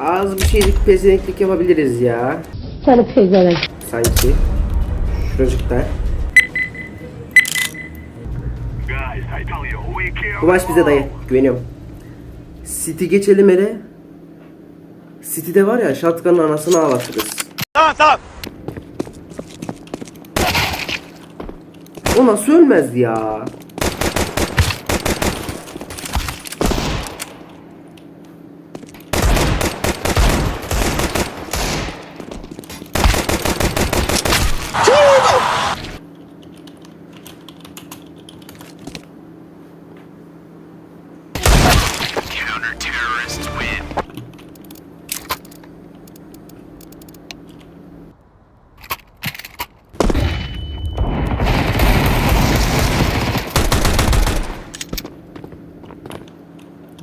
Az bir şeylik pezeneklik yapabiliriz ya. Seni pezevenk. Sanki. Şuracıkta. Bu maç bize dayı. Güveniyorum. City geçelim hele. City'de var ya şatkanın anasını ağlatırız. Tamam tamam. O nasıl ölmez ya?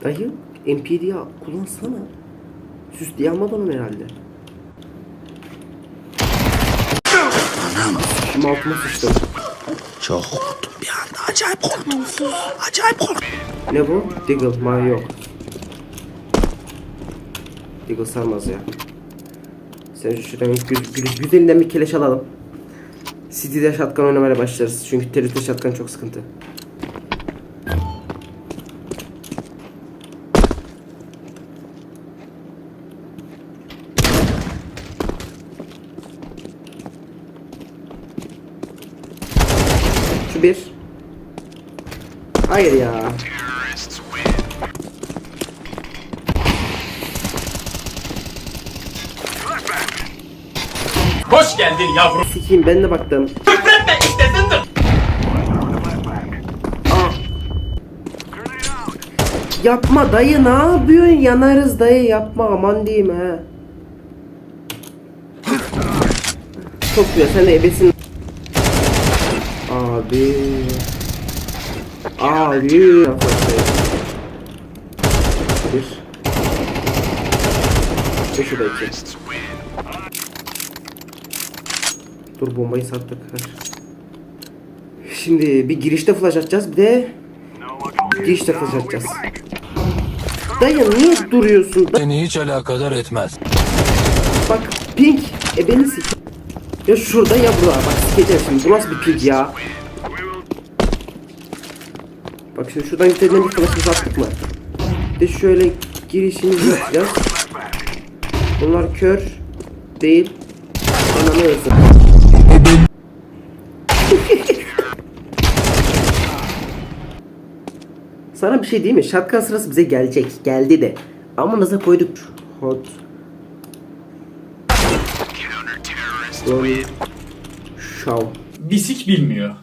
Dayı MPD ya kullansana. Süsleye almadı onu herhalde. Şimdi altıma sıçtım. Çok korktum bir anda. Acayip korktum. Acayip korktum. Ne bu? Diggle mavi yok. Diggle sarmaz ya. Sen şu şuradan güz, güz, güzelinden bir keleş alalım. City'de shotgun oynamaya başlarız. Çünkü TRT shotgun çok sıkıntı. Şu bir. Hayır ya. Hoş geldin yavrum. Sikiyim ben de baktım. Küfretme işte zındır. Aa, yapma dayı ne yapıyorsun? Yanarız dayı yapma aman diyeyim ha. Çok güzel sen de ebesin. Abi. Abi. Bir. Ve şu da iki. Dur bombayı sattık. Şimdi bir girişte flash atacağız bir de girişte flash atacağız. Dayı niye duruyorsun? Seni hiç alakadar etmez. Bak pink. E beni sik. Ya şurada ya burada. Bak sikeceğim şimdi. Bu nasıl bir pink ya? Bak şimdi şuradan gidelim bir flash'ımızı attık mı? De şöyle girişimizi yapacağız. flashback. Bunlar kör değil. Ananı ölsün. Sana bir şey diyeyim mi? Shotgun sırası bize gelecek. Geldi de. Ama nasıl koyduk? Hot. Win. Show. Bisik bilmiyor.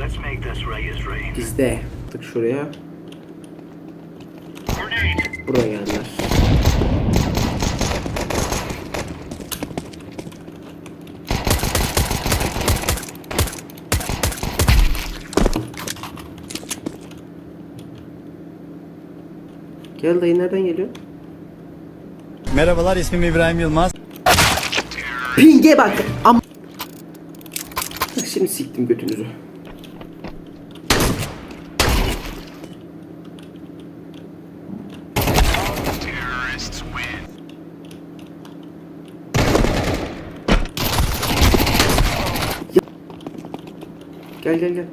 Let's make this Reyes rain. Bizde. Tık şuraya. Buraya geldiler. Gel dayı nereden geliyor? Merhabalar ismim İbrahim Yılmaz. Pinge bak. Am Şimdi siktim götünüzü. Gel gel gel.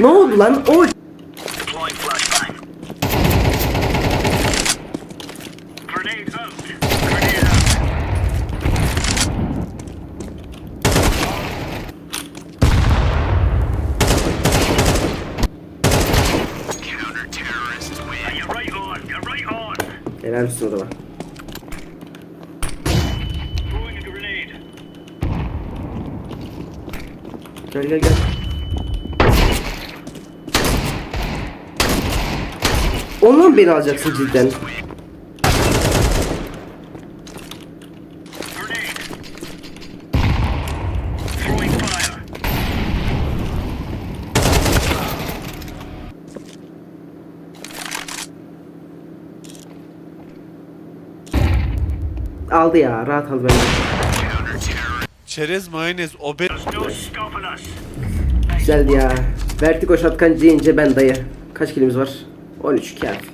Ne oldu lan? O Helal olsun o zaman. Gel gel gel. Mı beni alacaksın cidden? Aldı ya rahat al bence. Çerez mayonez o be... There's no stopping us. Güzeldi ya. Vertigo şatkan deyince ben dayı. Kaç kilimiz var? 13 kafi.